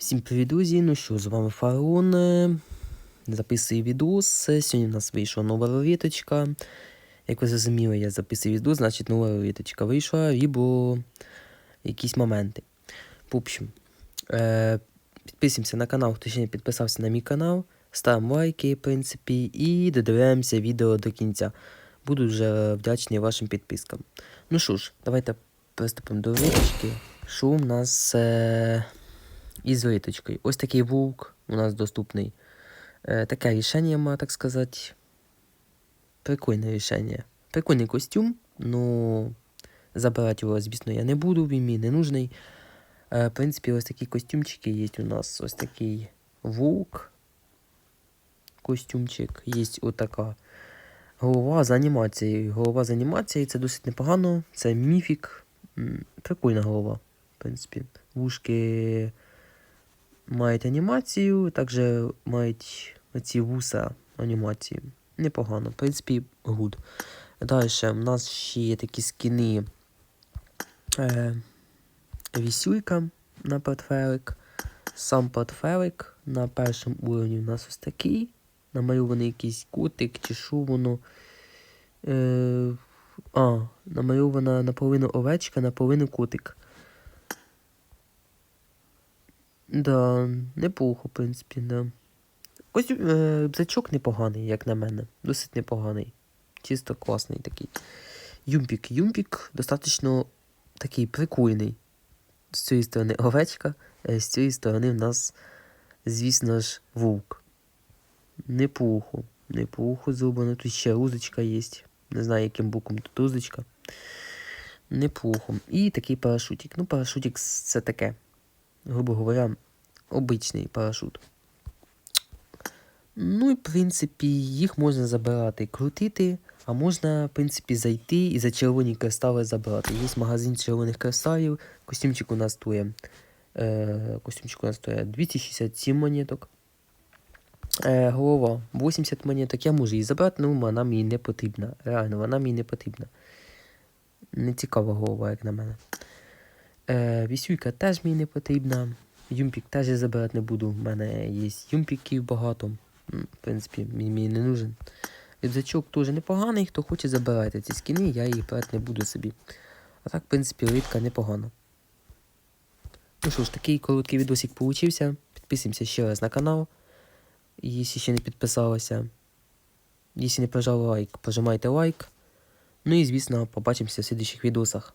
Всім привіт, друзі! Ну що, з вами Фараон. е, Записую відос. Сьогодні в нас вийшла нова рулеточка. Як ви зрозуміли, я записую відос, значить нова рулеточка вийшла, або якісь моменти. В общем, е, підписуємося на канал, хто ще не підписався на мій канал. Ставимо лайки, в принципі, і додивляємося відео до кінця. Буду вже вдячний вашим підпискам. Ну що ж, давайте приступимо до рулеточки. Що у нас. Е... із риточкою. Ось такий вулк у нас доступний. Е, таке рішення, можна так сказати. Прикольне рішення. Прикольний костюм, ну забирати його, звісно, я не буду, він мені не нужний. Е, в принципі, ось такі костюмчики є у нас. Ось такий вулк. Костюмчик. Є отака голова з анімацією. Голова з анімацією це досить непогано. Це міфік. Прикольна голова, в принципі. Вушки мають анімацію, також мають оці вуса анімацію. Непогано, в принципі, гуд. Далі у нас ще є такі скіни е, вісюйка на портфелик. Сам портфелик на першому уровні у нас ось такий. Намальований якийсь котик чи що воно. Е, а, намальована наполовину овечка, наполовину котик. Да, неплохо, в принципі, да. Ось е, бзачок непоганий, як на мене. Досить непоганий. Чисто класний такий. Юмпік. Юмпік достатньо такий прикольний. З цієї сторони овечка, а з цієї сторони в нас, звісно ж, вовк. Неплохо. Неплохо зроблено. Тут ще рузочка є. Не знаю, яким боком тут рузочка. Неплохо. І такий парашутик. Ну, парашутик це таке грубо говоря, обичний парашут. Ну і, в принципі, їх можна забирати, крутити, а можна, в принципі, зайти і за червоні кристали забрати. Є магазин червоних кристалів, костюмчик у нас стоїть, е, костюмчик у нас стоїть 267 монеток. Е, голова 80 монеток. Я можу її забрати, але вона мені не потрібна. Реально, вона мені не потрібна. Не цікава голова, як на мене. Е, Вісюйка теж мені не потрібна. Юмпік теж я забирати не буду. У мене є юмпіків багато. В принципі, він мені не нужен. Рюкзачок теж непоганий. Хто хоче забирайте ці скіни, я їх брати не буду собі. А так, в принципі, рідка непогана. Ну що ж, такий короткий відосик получився. Підписуємося ще раз на канал. Якщо ще не підписалися. Якщо не прожали лайк, прожимайте лайк. Ну і звісно, побачимося в слідчих відосах.